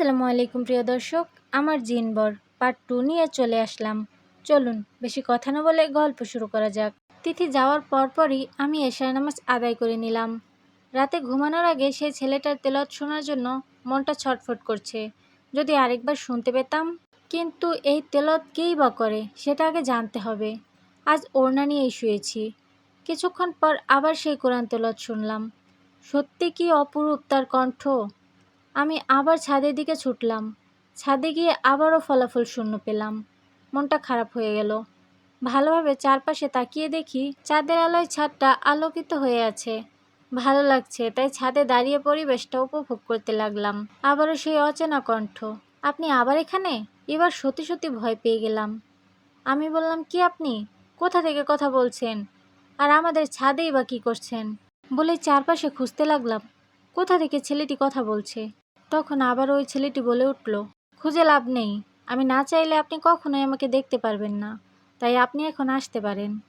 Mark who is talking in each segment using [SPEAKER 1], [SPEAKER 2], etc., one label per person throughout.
[SPEAKER 1] আসসালামু আলাইকুম, প্রিয় দর্শক। আমার জিনবর পার্ট টু নিয়ে চলে আসলাম। চলুন, বেশি কথা না বলে গল্প শুরু করা যাক। তিথি যাওয়ার পরপরই আমি এশার নামাজ আদায় করে নিলাম। রাতে ঘুমানোর আগে সেই ছেলেটার তেলত শোনার জন্য মনটা ছটফট করছে। যদি আরেকবার শুনতে পেতাম, কিন্তু এই তেলত কেই বা করে, সেটা আগে জানতে হবে। আজ ওড়না নিয়েই শুয়েছি। কিছুক্ষণ পর আবার সেই কোরআন তেলত শুনলাম। সত্যি কি অপরূপ তার কণ্ঠ? আমি আবার ছাদের দিকে ছুটলাম। ছাদে গিয়ে আবারও ফলাফল শূন্য পেলাম। মনটা খারাপ হয়ে গেল। ভালোভাবে চারপাশে তাকিয়ে দেখি চাঁদের আলোয় ছাদটা আলোকিত হয়ে আছে। ভালো লাগছে, তাই ছাদে দাঁড়িয়ে পরিবেশটা উপভোগ করতে লাগলাম। আবারও সেই অচেনা কণ্ঠ, আপনি আবার এখানে? এবার সত্যি সত্যি ভয় পেয়ে গেলাম। আমি বললাম, কি আপনি? কোথা থেকে কথা বলছেন? আর আমাদের ছাদেই বা কী করছেন? বলে চারপাশে খুঁজতে লাগলাম, কোথা থেকে ছেলেটি কথা বলছে? তখন আবার ওই ছেলেটি বলে উঠল, খুঁজে লাভ নেই। আমি না চাইলে আপনি কখনোই আমাকে দেখতে পারবেন না। তাই আপনি এখন আসতে পারেন।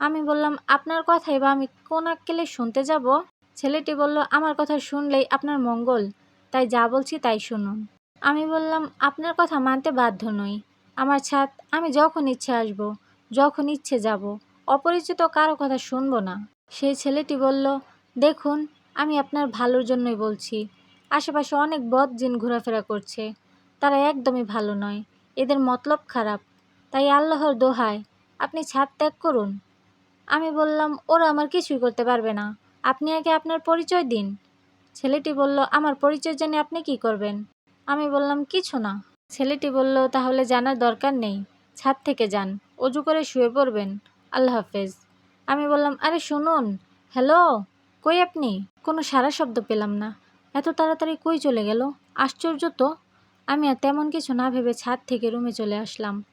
[SPEAKER 1] আমি বললাম, আপনার কথাই বা আমি কোন আক্কেলে শুনতে যাব? ছেলেটি বলল, আমার কথা শুনলেই আপনার মঙ্গল। তাই যা বলছি তাই শুনুন। আমি বললাম, আপনার কথা মানতে বাধ্য নই। আমার ছাদ, আমি যখন ইচ্ছে আসব, যখন ইচ্ছে যাব, অপরিচিত কারও কথা শুনব না। সেই ছেলেটি বলল, দেখুন, আমি আপনার ভালোর জন্যই বলছি। আশেপাশে অনেক বদ জিন ঘোরাফেরা করছে। তারা একদমই ভালো নয়। এদের মতলব খারাপ। তাই আল্লাহর দোহায় আপনি ছাদ ত্যাগ করুন। আমি বললাম, ওরা আমার কিছুই করতে পারবে না। আপনি আগে আপনার পরিচয় দিন। ছেলেটি বলল, আমার পরিচয় জেনে আপনি কি করবেন? আমি বললাম, কিছু না। ছেলেটি বলল, তাহলে জানার দরকার নেই। ছাদ থেকে যান। অজু করে শুয়ে পড়বেন। আল্লাহ হাফেজ। আমি বললাম, আরে শুনুন। হ্যালো, কই আপনি? কোনো সারা শব্দ পেলাম না। এত তাড়াতাড়ি কই চলে গেল? আশ্চর্য তো। আমি আর তেমন কিছু না ভেবে ছাদ থেকে রুমে চলে আসলাম।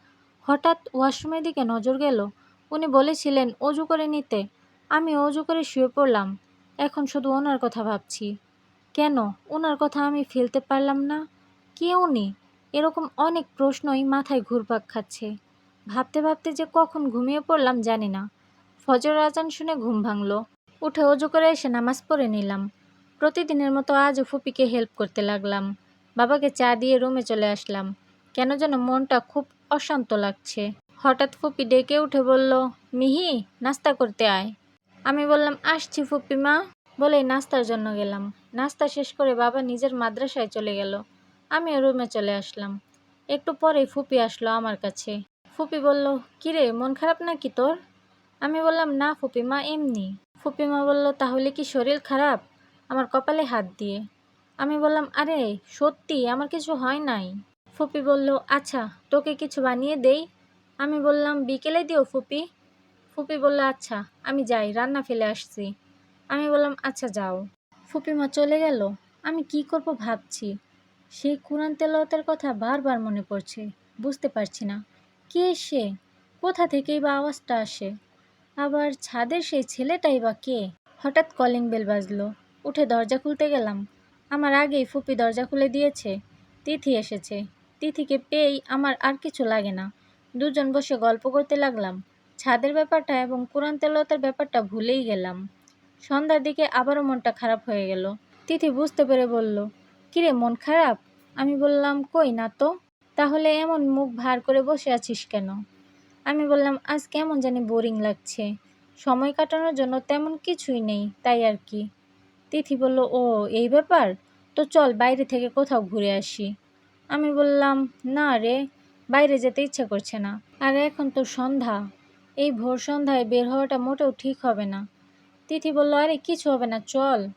[SPEAKER 1] হঠাৎ ওয়াশরুমের দিকে নজর গেল। উনি বলেছিলেন অজু করে নিতে। আমি অজু করে শুয়ে পড়লাম। এখন শুধু ওনার কথা ভাবছি। কেন? ওনার কথা আমি ফেলতে পারলাম না। কে উনি? এরকম অনেক প্রশ্নই মাথায় ঘুরপাক খাচ্ছে। ভাবতে ভাবতে যে কখন ঘুমিয়ে পড়লাম জানি না। ফজর আজান শুনে ঘুম ভাঙল। উঠে অজু করে এসে নামাজ পড়ে নিলাম। প্রতিদিনের মতো আজও ফুপিকে হেল্প করতে লাগলাম। বাবাকে চা দিয়ে রুমে চলে আসলাম। কেন যেন মনটা খুব অশান্ত লাগছে। হঠাৎ ফুপি ডেকে উঠে বলল, মিহি, নাস্তা করতে আয়। আমি বললাম, আসছি ফুপি মা। বলেই নাস্তার জন্য গেলাম। নাস্তা শেষ করে বাবা নিজের মাদ্রাসায় চলে গেল। আমিও রুমে চলে আসলাম। একটু পরেই ফুপি আসলো আমার কাছে। ফুপি বলল, কিরে, মন খারাপ নাকি তোর? আমি বললাম, না ফুপি মা, এমনি। ফুপি মা বলল, তাহলে কি শরীর খারাপ? আমার কপালে হাত দিয়ে। আমি বললাম, আরে, সত্যি, আমার কিছু হয় নাই? ফুপি বলল আচ্ছা তোকে কিছু বানিয়ে দেই? আমি বললাম, বিকেলে দিও ফুপি। ফুপি বলল আচ্ছা আমি যাই, রান্না ফেলে আসছি। আমি বললাম আচ্ছা যাও। ফুপি মা চলে গেল। আমি কি করব ভাবছি। সেই কোরআন তেলাওয়াতের কথা বারবার মনে পড়ছে, বুঝতে পারছি না। কে সে? কোথা থেকেই বা আওয়াজটা আসে? আবার ছাদের সেই ছেলেটাই বা কে? হঠাৎ কলিং বেল বাজলো। উঠে দরজা খুলতে গেলাম। আমার আগেই ফুপি দরজা খুলে দিয়েছে। তিথি এসেছে। তিথিকে পেয়েই আমার আর কিছু লাগে না। দুজন বসে গল্প করতে লাগলাম। ছাদের ব্যাপারটা এবং কোরআন তেলতার ব্যাপারটা ভুলেই গেলাম। সন্ধ্যার দিকে আবারও মনটা খারাপ হয়ে গেল। তিথি বুঝতে পেরে বলল, কিরে, মন খারাপ? আমি বললাম, কই না তো? তাহলে এমন মুখ ভার করে বসে আছিস কেন? আমি বললাম, আজ কেমন জানি বোরিং লাগছে। সময় কাটানোর জন্য তেমন কিছুই নেই, তাই আর কি। তিথি বলল, ও, এই ব্যাপার? তো চল বাইরে থেকে কোথাও ঘুরে আসি। আমি বললাম, না রে, বাইরে যেতে ইচ্ছা করছে না। আর এখন তো সন্ধ্যা। এই ভোর সন্ধ্যায় বের হওয়াটা মোটেও ঠিক হবে না। তিথি বলল, আরে, কিছু হবে না, চল।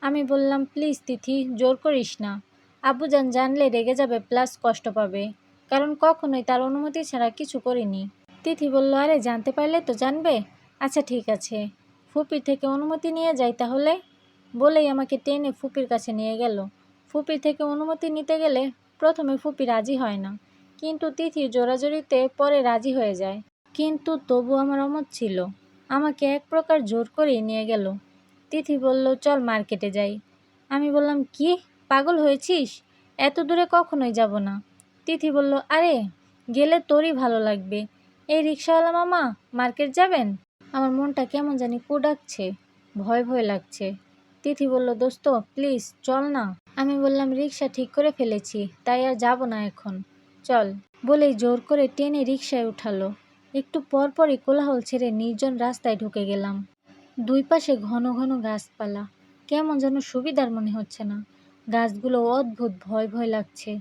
[SPEAKER 1] আমি বললাম, প্লিজ তিথি, জোর করিস না। আব্বুজান জানলে রেগে যাবে, প্লাস কষ্ট পাবে। কারণ কখনোই তার অনুমতি ছাড়া কিছু করিনি। তিথি বলল, আরে, জানতে পারলে তো জানবে? আচ্ছা ঠিক আছে। ফুপির থেকে অনুমতি নিয়ে যাই তাহলে? বলেই আমাকে টেনে ফুপির কাছে নিয়ে গেল। ফুপির থেকে অনুমতি নিতে গেলে প্রথমে ফুপি রাজি হয় না। কিন্তু তিথি জোরাজোরিতে পরে রাজি হয়ে যায়। কিন্তু তবু আমার অমত ছিল। আমাকে এক প্রকার জোর করেই নিয়ে গেল। তিথি বলল, চল মার্কেটে যাই। আমি বললাম, কি? পাগল হয়েছিস? এত দূরে কখনোই যাব না। তিথি বলল, আরে, গেলে তোরই ভালো লাগবে। এই রিক্সাওয়ালা মামা, মার্কেট যাবেন? আমার মনটা কেমন জানি কুডাকছে, ভয় ভয় লাগছে। তিথি বলল, দোস্ত, প্লিজ, চল না। আমি বললাম রিক্সা ঠিক করে ফেলেছি, তাই আর যাব না এখন। চল। বলেই জোর করে টেনে রিক্সায় উঠালো। একটু পরপরই কোলাহল ছেড়ে নির্জন রাস্তায় ঢুকে গেলাম। দুই পাশে ঘন ঘন গাছপালা। কেমন যেন সুবিধার মনে হচ্ছে না। গাছগুলো অদ্ভুত ভয় ভয় লাগছে।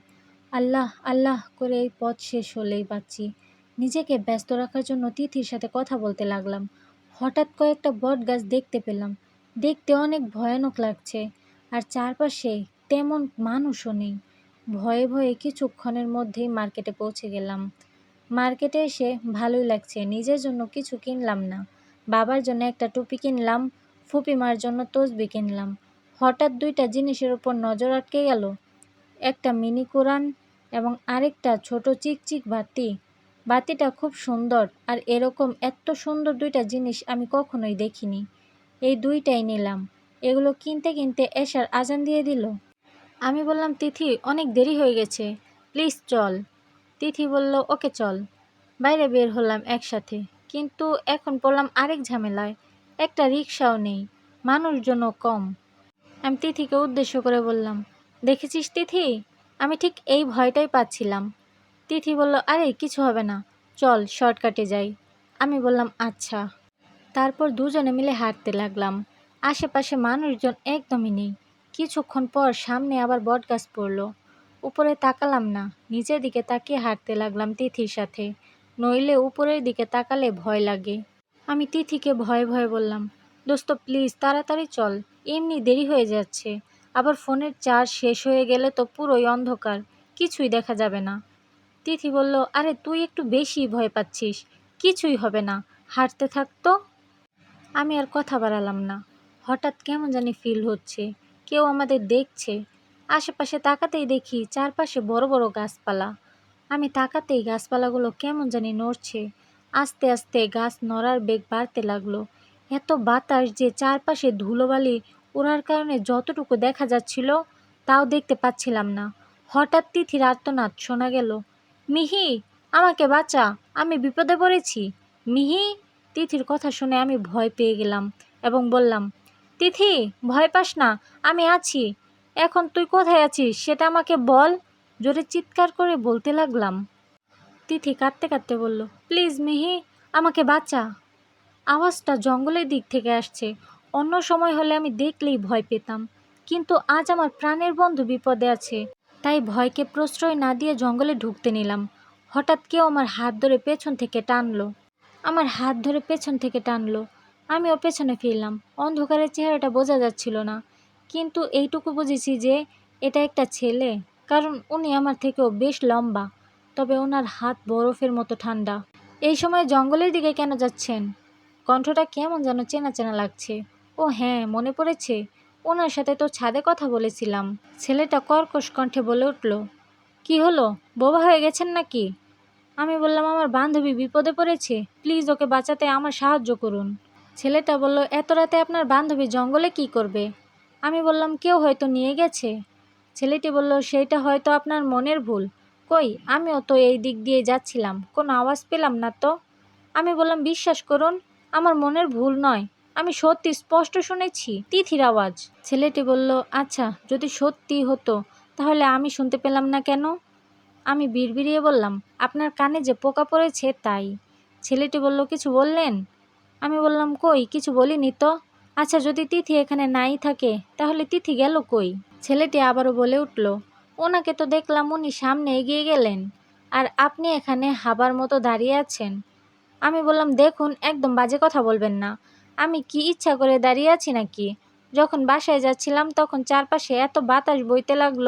[SPEAKER 1] আল্লাহ আল্লাহ করে এই পথ শেষ হলেই পাচ্ছি নিজেকে ব্যস্ত রাখার জন্য তিথির সাথে কথা বলতে লাগলাম। হঠাৎ কয়েকটা বট গাছ দেখতে পেলাম। দেখতে অনেক ভয়ানক লাগছে। আর চারপাশে তেমন মানুষও নেই। ভয়ে ভয়ে কিছুক্ষণের মধ্যেই মার্কেটে পৌঁছে গেলাম। মার্কেটে এসে ভালোই লাগছে, নিজের জন্য কিছু কিনলাম না। বাবার জন্য একটা টুপি কিনলাম, ফুপিমার জন্য তসবি কিনলাম। হঠাৎ দুইটা জিনিসের উপর নজর আটকে গেল। একটা মিনি কোরআন এবং আরেকটা ছোট চিকচিক বাতি। বাতিটা খুব সুন্দর, আর এরকম এত সুন্দর দুইটা জিনিস আমি কখনোই দেখিনি। এই দুইটাই নিলাম। এগুলো কিনতে কিনতে এসার আজান দিয়ে দিল। আমি বললাম, তিথি, অনেক দেরি হয়ে গেছে। প্লিজ চল। তিথি বলল, ওকে চল। বাইরে বের হলাম একসাথে। কিন্তু এখন পড়লাম আরেক ঝামেলায়। একটা রিক্সাও নেই। মানুষজনও কম। আমি তিথিকে উদ্দেশ্য করে বললাম, দেখেছিস তিথি? আমি ঠিক এই ভয়টাই পাচ্ছিলাম। তিথি বলল, আরে, কিছু হবে না। চল, শর্টকাটে যাই। আমি বললাম আচ্ছা। তারপর দুজনে মিলে হাঁটতে লাগলাম। আশেপাশে মানুষজন একদমই নেই। কিছুক্ষণ পর সামনে আবার বটগাছ পড়ল। উপরে তাকালাম না। নিচের দিকে তাকিয়ে হাঁটতে লাগলাম তিথির সাথে। নইলে উপরের দিকে তাকালে ভয় লাগে। আমি তিথিকে ভয়ে ভয়ে বললাম, দোস্ত, প্লিজ, তাড়াতাড়ি চল। এমনি দেরি হয়ে যাচ্ছে। আবার ফোনের চার্জ শেষ হয়ে গেলে তো পুরোই অন্ধকার। কিছুই দেখা যাবে না। তিথি বলল, আরে, তুই একটু বেশি ভয় পাচ্ছিস। কিছুই হবে না। হাঁটতে থাকতো আমি আর কথা বাড়ালাম না। হঠাৎ কেমন জানি ফিল হচ্ছে। কেউ আমাদের দেখছে। আশেপাশে তাকাতেই দেখি চারপাশে বড় বড় গাছপালা। আমি তাকাতেই গাছপালাগুলো কেমন জানি নড়ছে। আস্তে আস্তে গাছ নড়ার বেগ বাড়তে লাগল। এত বাতাস যে চারপাশে ধুলোবালি ওড়ার কারণে যতটুকু দেখা যাচ্ছিল তাও দেখতে পাচ্ছিলাম না। হঠাৎ তিথির আর্তনাদ শোনা গেল। মিহি, আমাকে বাঁচা। আমি বিপদে পড়েছি। মিহি তিথির কথা শুনে আমি ভয় পেয়ে গেলাম এবং বললাম, তিথি, ভয় পাস না, আমি আছি। এখন তুই কোথায় আছিস, সেটা আমাকে বল। জোরে চিৎকার করে বলতে লাগলাম। তিথি কাঁদতে কাঁদতে বলল, প্লিজ মিহি, আমাকে বাঁচা। আওয়াজটা জঙ্গলের দিক থেকে আসছে। অন্য সময় হলে আমি দেখলেই ভয় পেতাম। কিন্তু আজ আমার প্রাণের বন্ধু বিপদে আছে, তাই ভয়কে প্রশ্রয় না দিয়ে জঙ্গলে ঢুকতে নিলাম। হঠাৎ কেউ আমার হাত ধরে পেছন থেকে টানলো। আমার হাত ধরে পেছন থেকে টানলো। আমিও পেছনে ফিরলাম। অন্ধকারের চেহারাটা বোঝা যাচ্ছিল না। কিন্তু এইটুকু বুঝেছি যে, এটা একটা ছেলে। কারণ উনি আমার থেকেও বেশ লম্বা। তবে ওনার হাত বরফের মতো ঠান্ডা। এই সময় জঙ্গলের দিকে কেন যাচ্ছেন? কণ্ঠটা কেমন যেন চেনা চেনা লাগছে। ও হ্যাঁ মনে পড়েছে। ওনার সাথে তো ছাদে কথা বলেছিলাম। ছেলেটা কর্কশ কণ্ঠে বলে উঠল, কি হলো? বোবা হয়ে গেছেন নাকি? আমি বললাম, আমার বান্ধবী বিপদে পড়েছে প্লিজ ওকে বাঁচাতে আমার সাহায্য করুন। ছেলেটা বলল, এত রাতে আপনার বান্ধবী জঙ্গলে কি করবে? আমি বললাম, কেউ হয়তো নিয়ে গেছে। ছেলেটি বলল, সেইটা হয়তো আপনার মনের ভুল। কই, আমিও তো এই দিক দিয়ে যাচ্ছিলাম, কোনো আওয়াজ পেলাম না তো। আমি বললাম, বিশ্বাস করুন, আমার মনের ভুল নয়, আমি সত্যি স্পষ্ট শুনেছি, তিথির আওয়াজ। ছেলেটি বলল আচ্ছা যদি সত্যি হতো, তাহলে আমি শুনতে পেলাম না কেন? আমি বিড়বিড়িয়ে বললাম, আপনার কানে যে পোকা পড়েছে তাই। ছেলেটি বলল, কিছু বললেন? আমি বললাম, কই, কিছু বলিনি তো। আচ্ছা যদি তিথি এখানে নাই থাকে, তাহলে তিথি গেল কই? ছেলেটি আবারও বলে উঠল, ওনাকে তো দেখলাম উনি সামনে এগিয়ে গেলেন, আর আপনি এখানে হাবার মতো দাঁড়িয়ে আছেন। আমি বললাম, দেখুন, একদম বাজে কথা বলবেন না। আমি কি ইচ্ছা করে দাঁড়িয়ে আছি নাকি? যখন বাসায় যাচ্ছিলাম, তখন চারপাশে এত বাতাস বইতে লাগল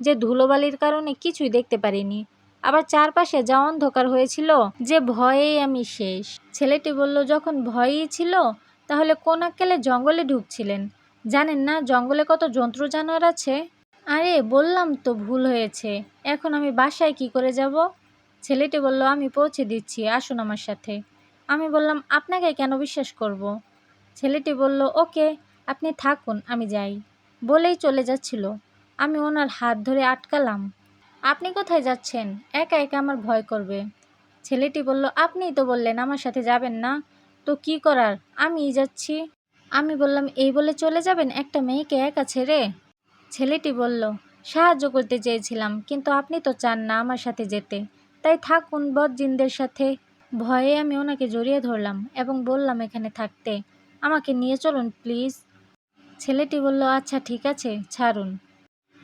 [SPEAKER 1] যে ধুলোবালির কারণে কিছুই দেখতে পারিনি। আবার চারপাশে যা অন্ধকার হয়েছিল, যে ভয়েই আমি শেষ। ছেলেটি বলল, যখন ভয়ই ছিল, তাহলে কোন আক্কেলে জঙ্গলে ঢুকছিলেন? জানেন না জঙ্গলে কত জন্তু জানোয়ার আছে? আরে, বললাম তো ভুল হয়েছে। এখন আমি বাসায় কি করে যাব? ছেলেটি বলল, আমি পৌঁছে দিচ্ছি, আসুন আমার সাথে। আমি বললাম, আপনাকে কেন বিশ্বাস করব। ছেলেটি বলল, ওকে, আপনি থাকুন, আমি যাই। বলেই চলে যাচ্ছিল। আমি ওনার হাত ধরে আটকালাম। আপনি কোথায় যাচ্ছেন? একা একা আমার ভয় করবে। ছেলেটি বলল, আপনিই তো বললেন আমার সাথে যাবেন না। তো কি করার? আমিই যাচ্ছি। আমি বললাম, এই বলে চলে যাবেন? একটা মেয়েকে একা ছেড়ে? ছেলেটি বলল, সাহায্য করতে চেয়েছিলাম, কিন্তু আপনি তো চান না আমার সাথে যেতে। তাই থাকুন বদজিনদের সাথে। ভয়ে আমি ওনাকে জড়িয়ে ধরলাম এবং বললাম, এখানে থাকতে। আমাকে নিয়ে চলুন, প্লিজ। ছেলেটি বলল আচ্ছা ঠিক আছে, ছাড়ুন।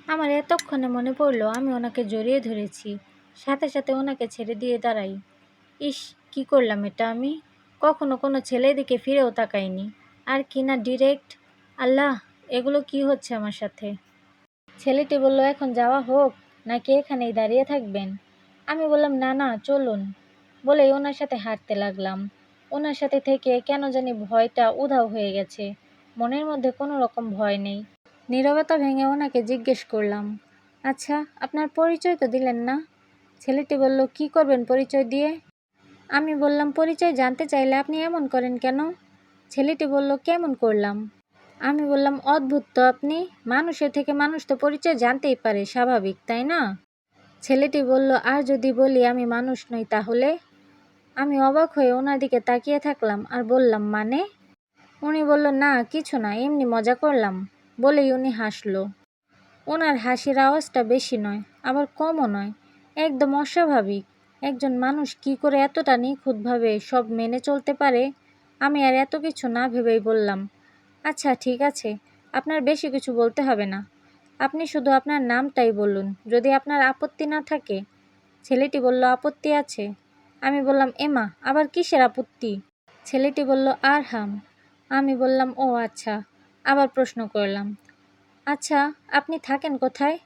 [SPEAKER 1] আমার এতক্ষণে মনে পড়ল আমি ওনাকে জড়িয়ে ধরেছি। সাথে সাথে ওনাকে ছেড়ে দিয়ে দাঁড়াই। ইস, কি করলাম এটা আমি? কখনো কোনো ছেলের দিকে ফিরেও তাকাইনি। আর কি না ডিরেক্ট আল্লাহ, এগুলো কি হচ্ছে আমার সাথে? ছেলেটি বলল, এখন যাওয়া হোক, নাকি এখানেই দাঁড়িয়ে থাকবেন? আমি বললাম, না না, চলুন। বলে ওনার সাথে হাঁটতে লাগলাম। ওনার সাথে থেকে কেন জানি ভয়টা উধাও হয়ে গেছে। মনের মধ্যে কোনো রকম ভয় নেই। নীরবতা ভেঙে ওনাকে জিজ্ঞেস করলাম আচ্ছা আপনার পরিচয় তো দিলেন না? ছেলেটি বলল, কি করবেন পরিচয় দিয়ে? আমি বললাম, পরিচয় জানতে চাইলে আপনি এমন করেন কেন? ছেলেটি বলল, কেমন করলাম? আমি বললাম, অদ্ভুত তো আপনি, মানুষের থেকে মানুষ তো পরিচয় জানতেই পারে, স্বাভাবিক, তাই না? ছেলেটি বলল, আর যদি বলি আমি মানুষ নই তাহলে? আমি অবাক হয়ে ওনার দিকে তাকিয়ে থাকলাম আর বললাম মানে? উনি বলল, না, কিছু না, এমনি মজা করলাম। বলেই উনি হাসল। ওনার হাসির আওয়াজটা বেশি নয়, আবার কমও নয়। একদম অস্বাভাবিক। একজন মানুষ কি করে এতটা নিখুঁতভাবে সব মেনে চলতে পারে, আমি আর এত কিছু না ভেবেই বললাম। আচ্ছা ঠিক আছে, আপনার বেশি কিছু বলতে হবে না। আপনি শুধু আপনার নামটাই বলুন, যদি আপনার আপত্তি না থাকে। ছেলেটি বলল, আপত্তি আছে? আমি বললাম, এমা, আবার কিসের আপত্তি? ছেলেটি বলল, আরহাম। আমি বললাম, ও আচ্ছা। আবার প্রশ্ন করলাম আচ্ছা আপনি থাকেন কোথায়?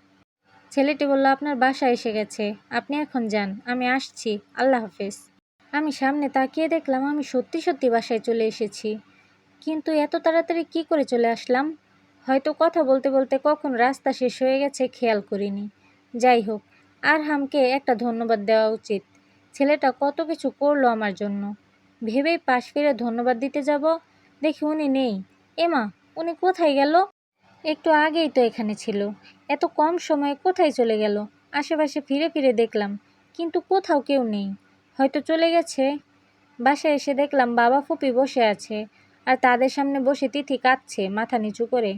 [SPEAKER 1] ছেলেটি বলল, আপনার বাসা এসে গেছে। আপনি এখন যান, আমি আসছি। আল্লাহ হাফেজ। আমি সামনে তাকিয়ে দেখলাম, আমি সত্যি সত্যি বাসায় চলে এসেছি। কিন্তু এত তাড়াতাড়ি কি করে চলে আসলাম? হয়তো কথা বলতে বলতে কখন রাস্তা শেষ হয়ে গেছে খেয়াল করিনি। যাই হোক আর হামকে একটা ধন্যবাদ দেওয়া উচিত। ছেলেটা কত কিছু করল আমার জন্য। ভেবেই পাশ ফিরে ধন্যবাদ দিতে যাব, দেখি উনি নেই। এমা উনি কোথায় গেল? একটু আগেই তো এখানে ছিল। এত কম সময়ে কোথায় চলে গেল? আশেপাশে ফিরে ফিরে দেখলাম, কিন্তু কোথাও কেউ নেই। হয়তো চলে গেছে। বাসায় এসে দেখলাম বাবা ফুপি বসে আছে, আর তাদের সামনে বসে তিথি কাঁদছে মাথা নিচু করে।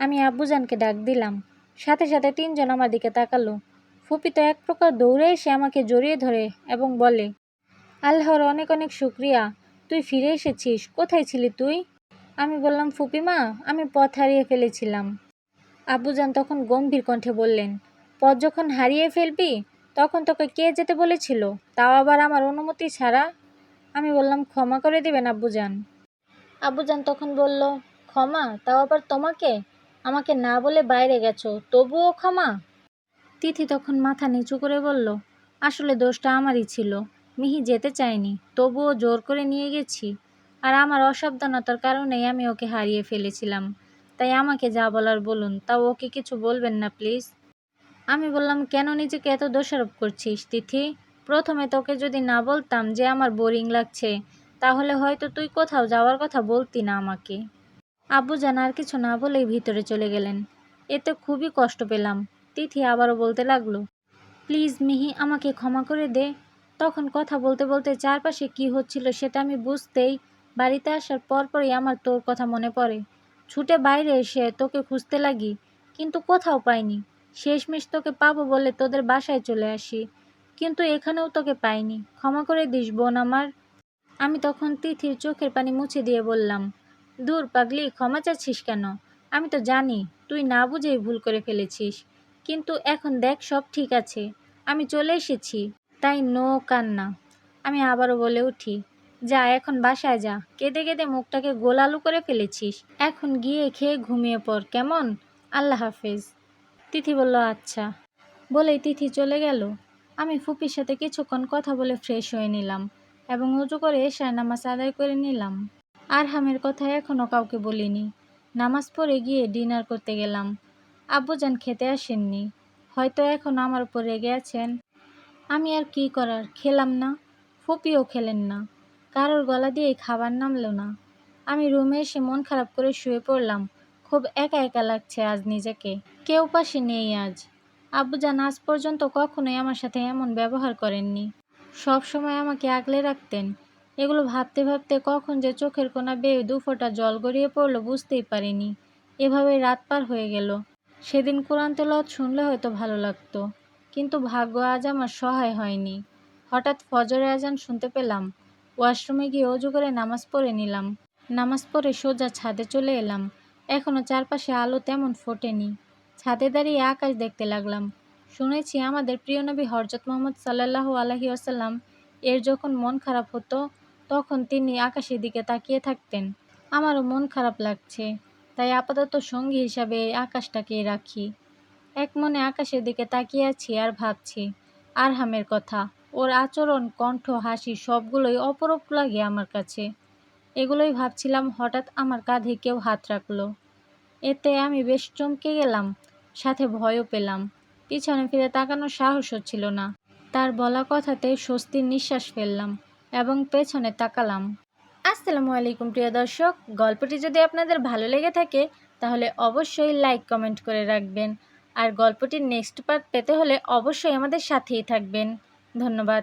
[SPEAKER 1] আমি আব্বুজানকে ডাক দিলাম। সাথে সাথে তিনজন আমার দিকে তাকালো। ফুপি তো এক প্রকার দৌড়ে এসে আমাকে জড়িয়ে ধরে এবং বলে, আল্লাহর অনেক অনেক শুক্রিয়া। তুই ফিরে এসেছিস। কোথায় ছিলি তুই? আমি বললাম ফুপিমা আমি পথ হারিয়ে ফেলেছিলাম। আব্বুজান তখন গম্ভীর কণ্ঠে বললেন, পথ যখন হারিয়ে ফেলবি, তখন তোকে কে যেতে বলেছিল? তাও আবার আমার অনুমতি ছাড়া? আমি বললাম, ক্ষমা করে দিবেন আব্বুজান আব্বুজান তখন বলল, ক্ষমা? তাও আবার তোমাকে? আমাকে না বলে বাইরে গেছো, তবুও ক্ষমা? তিথি তখন মাথা নিচু করে বলল, আসলে দোষটা আমারই ছিল। মিহি যেতে চায়নি, তবুও জোর করে নিয়ে গেছি। আর আমার অসাবধানতার কারণেই আমি ওকে হারিয়ে ফেলেছিলাম। তাই আমাকে যা বলার বলুন, তাও ওকে কিছু বলবেন না, প্লিজ। আমি বললাম, কেন নিজেকে এত দোষারোপ করছিস, তিথি? প্রথমে তোকে যদি না বলতাম যে আমার বোরিং লাগছে, তাহলে হয়তো তুই কোথাও যাওয়ার কথা বলতি না আমাকে। আব্বু জান আর কিছু না বলেই ভিতরে চলে গেলেন। এতে খুবই কষ্ট পেলাম। তিথি আবারও বলতে লাগল, প্লিজ মিহি, আমাকে ক্ষমা করে দে। তখন কথা বলতে বলতে চারপাশে কি হচ্ছিল সেটা আমি বুঝতেই বাড়িতে আসার পরপরই আমার তোর কথা মনে পড়ে। ছুটে বাইরে এসে তোকে খুঁজতে লাগি, কিন্তু কোথাও পাইনি। শেষমেশ তোকে পাবো বলে তোদের বাসায় চলে আসি, কিন্তু এখানেও তোকে পাইনি। ক্ষমা করে দিস, বোন আমার। আমি তখন তিথির চোখের পানি মুছে দিয়ে বললাম, দূর পাগলি, ক্ষমা চাচ্ছিস কেন? আমি তো জানি, তুই না বুঝেই ভুল করে ফেলেছিস। কিন্তু এখন দেখ, সব ঠিক আছে। আমি চলে এসেছি, তাই নো কান্না। আমি আবারও বলে উঠি যা, এখন বাসায় যা। কেঁদে কেঁদে মুখটাকে গোলালু করে ফেলেছিস। এখন গিয়ে খেয়ে ঘুমিয়ে পড়, কেমন? আল্লাহ হাফেজ। তিথি বলল আচ্ছা। বলেই তিথি চলে গেল। আমি ফুপির সাথে কিছুক্ষণ কথা বলে ফ্রেশ হয়ে নিলাম এবং উজু করে এশায় নামাজ আদায় করে নিলাম। আর হামের কথা এখনও কাউকে বলিনি। নামাজ পড়ে গিয়ে ডিনার করতে গেলাম। আব্বু আব্বুজান খেতে আসেননি। হয়তো এখন আমার উপর রেগে আছেন। আমি আর কি করার, খেলাম না। ফুপিও খেলেন না। কারোর গলা দিয়ে খাবার নামলো না। আমি রুমে এসে মন খারাপ করে শুয়ে পড়লাম। খুব একা একা লাগছে আজ নিজেকে। কেউ পাশে নেই আজ। আব্বুজান আজ পর্যন্ত কখনোই আমার সাথে এমন ব্যবহার করেননি। সব সময় আমাকে আগলে রাখতেন। এগুলো ভাবতে ভাবতে কখন যে চোখের কোনা বেয়ে দুফোঁটা জল গড়িয়ে পড়ল বুঝতেই পারিনি। এভাবে রাত পার হয়ে গেল। সেদিন কোরআন তেলাওয়াত শুনলে হয়তো ভালো লাগতো। কিন্তু ভাগ্য আজ আমার সহায় হয়নি। হঠাৎ ফজরের আজান শুনতে পেলাম। ওয়াশরুমে গিয়ে অজু করে নামাজ পড়ে নিলাম। নামাজ পড়ে সোজা ছাদে চলে এলাম। এখনও চারপাশে আলো তেমন ফোটেনি। ছাদে দাঁড়িয়ে আকাশ দেখতে লাগলাম। শুনেছি আমাদের প্রিয় নবী হরজত মোহাম্মদ সাল্লাহু আলহি আসাল্লাম এর যখন মন খারাপ হতো, তখন তিনি আকাশের দিকে তাকিয়ে থাকতেন। আমারও মন খারাপ লাগছে। তাই আপাতত সঙ্গী হিসাবে এই আকাশটাকেই রাখি। এক মনে আকাশের দিকে তাকিয়ে আছি আর ভাবছি, আরহামের কথা। ওর আচরণ, কণ্ঠ, হাসি সবগুলোই অপরূপ লাগে আমার কাছে। এগুলোই ভাবছিলাম হঠাৎ আমার কাঁধে কেউ হাত রাখল। এতে আমি বেশ চমকে গেলাম, সাথে ভয়ও পেলাম। পিছনে ফিরে তাকানোর সাহস হচ্ছিল না। তার বলা কথাতে স্বস্তির নিঃশ্বাস ফেললাম এবং পেছনে তাকালাম। আসসালামু আলাইকুম, প্রিয় দর্শক। গল্পটি যদি আপনাদের ভালো লেগে থাকে, তাহলে অবশ্যই লাইক, কমেন্ট করে রাখবেন। আর গল্পটির নেক্সট পার্ট পেতে হলে অবশ্যই আমাদের সাথেই থাকবেন। ধন্যবাদ।